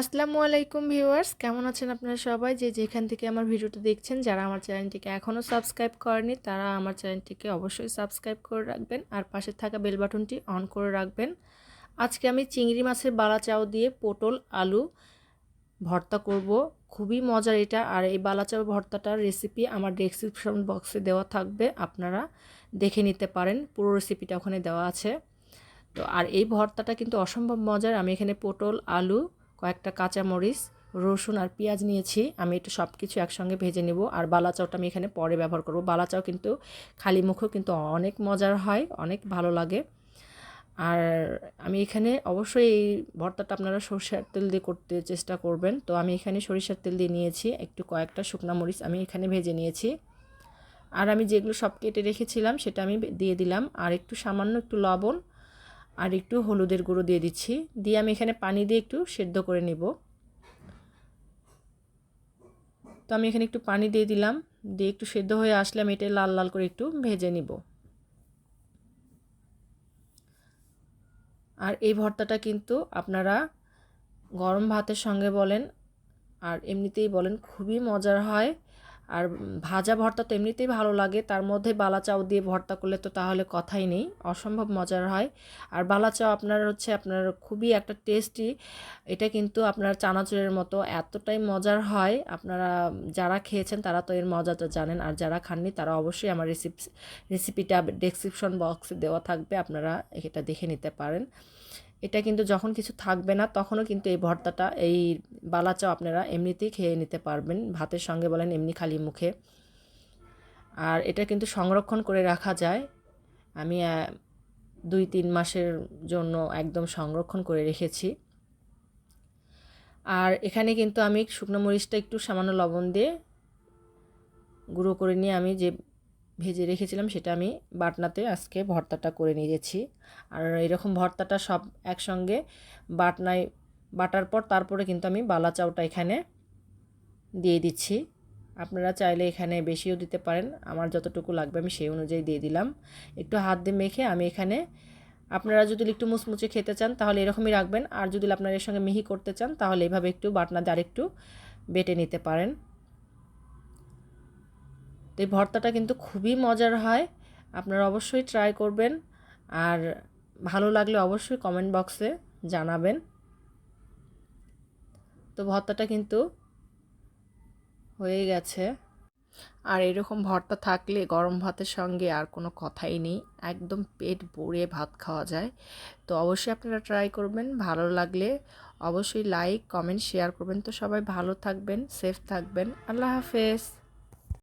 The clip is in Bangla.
আসসালামু আলাইকুম ভিউয়ার্স, কেমন আছেন আপনারা সবাই? যে যেখান থেকে আমার ভিডিওটা দেখছেন, যারা আমার চ্যানেলটিকে এখনও সাবস্ক্রাইব করেনি, তারা আমার চ্যানেলটিকে অবশ্যই সাবস্ক্রাইব করে রাখবেন আর পাশে থাকা বেল বাটনটি অন করে রাখবেন। আজকে আমি চিংড়ি মাছের বালা চাও দিয়ে পটল, আলু ভর্তা করব। খুবই মজার এটা, আর এই বালা চাও ভর্তাটার রেসিপি আমার ডেসক্রিপশন বক্সে দেওয়া থাকবে, আপনারা দেখে নিতে পারেন, পুরো রেসিপিটা ওখানে দেওয়া আছে। তো আর এই ভর্তাটা কিন্তু অসম্ভব মজার, আমি এখানে পটল, আলু কয়েকটা কাঁচামরিচ, রসুন আর পেঁয়াজ নিয়েছি। আমি একটু সব কিছু একসঙ্গে ভেজে নেব। আর বালা চাউটা আমি এখানে পরে ব্যবহার করব। বালা চাউ কিন্তু খালি মুখেও কিন্তু অনেক মজার হয়, অনেক ভালো লাগে। আর আমি এখানে অবশ্যই এই ভর্তাটা আপনারা সরষের তেল দিয়ে করতে চেষ্টা করবেন। তো আমি এখানে সরিষার তেল দিয়ে নিয়েছি, একটু কয়েকটা শুকনা মরিচ আমি এখানে ভেজে নিয়েছি। আর আমি যেগুলো সব কেটে রেখেছিলাম, সেটা আমি দিয়ে দিলাম। আর একটু সামান্য একটু লবণ আর একটু হলুদের গুঁড়ো দিয়ে দিচ্ছি। দিয়ে আমি এখানে পানি দিয়ে একটু সেদ্ধ করে নেব। তো আমি এখানে একটু পানি দিয়ে দিলাম। দিয়ে একটু সেদ্ধ হয়ে আসলে আমি এটা লাল লাল করে একটু ভেজে নিব। আর এই ভর্তাটা কিন্তু আপনারা গরম ভাতের সঙ্গে বলেন আর এমনিতেই বলেন খুবই মজার হয়। আর ভাজা ভর্তা তো এমনিতেই ভালো লাগে, তার মধ্যে বালা চাউ দিয়ে ভর্তা করলে তো তাহলে কথাই নেই, অসম্ভব মজার হয়। আর বালা চাউ আপনার হচ্ছে আপনার খুবই একটা টেস্টি এটা কিন্তু আপনার চানাচুরের মতো এতটাই মজার হয়, আপনারা যারা খেয়েছেন তারা তো এর মজাটা জানেন, আর যারা খাননি তারা অবশ্যই আমার রেসিপি রেসিপিটা ডেসক্রিপশন বক্সে দেওয়া থাকবে, আপনারা এটা দেখে নিতে পারেন। এটা কিন্তু যখন কিছু থাকবে না, তখনও কিন্তু এই ভর্তাটা, এই বালাচাও আপনারা এমনিতেই খেয়ে নিতে পারবেন। ভাতের সঙ্গে বলেন, এমনি খালি মুখে। আর এটা কিন্তু সংরক্ষণ করে রাখা যায়। আমি দুই তিন মাসের জন্য একদম সংরক্ষণ করে রেখেছি। আর এখানে কিন্তু আমি শুকনো মরিচটা একটু সামান্য লবণ দিয়ে গুঁড়ো করে নিয়ে আমি যে ভেজে রেখেছিলাম, সেটা আমি বাটনাতে আজকে ভর্তাটা করে নিয়েছি আর এরকম ভর্তাটা সব একসঙ্গে বাটনায় বাটার পর তারপরে কিন্তু আমি বালা চাউটা এখানে দিয়ে দিচ্ছি। আপনারা চাইলে এখানে বেশিও দিতে পারেন, আমার যতটুকু লাগবে আমি সেই অনুযায়ী দিয়ে দিলাম। একটু হাত দিয়ে মেখে আমি এখানে, আপনারা যদি একটু মুচমুচে খেতে চান তাহলে এরকমই রাখবেন, আর যদি আপনারা এর সঙ্গে মিহি করতে চান তাহলে এভাবে একটু বাটনা দিয়ে আরেকটু বেটে নিতে পারেন। তো এই ভর্তাটা কিন্তু খুবই মজার হয়। আপনারা অবশ্যই ট্রাই করবেন। আর ভালো লাগলে অবশ্যই কমেন্ট বক্সে জানাবেন। তো ভর্তাটা কিন্তু হয়ে গেছে। আর এরকম ভর্তা থাকলে গরম ভাতের সঙ্গে আর কোনো কথাই নেই। একদম পেট ভরে ভাত খাওয়া যায়। তো অবশ্যই আপনারা ট্রাই করবেন। ভালো লাগলে অবশ্যই লাইক কমেন্ট শেয়ার করবেন। তো সবাই ভালো থাকবেন সেফ থাকবেন। আল্লাহ হাফেজ।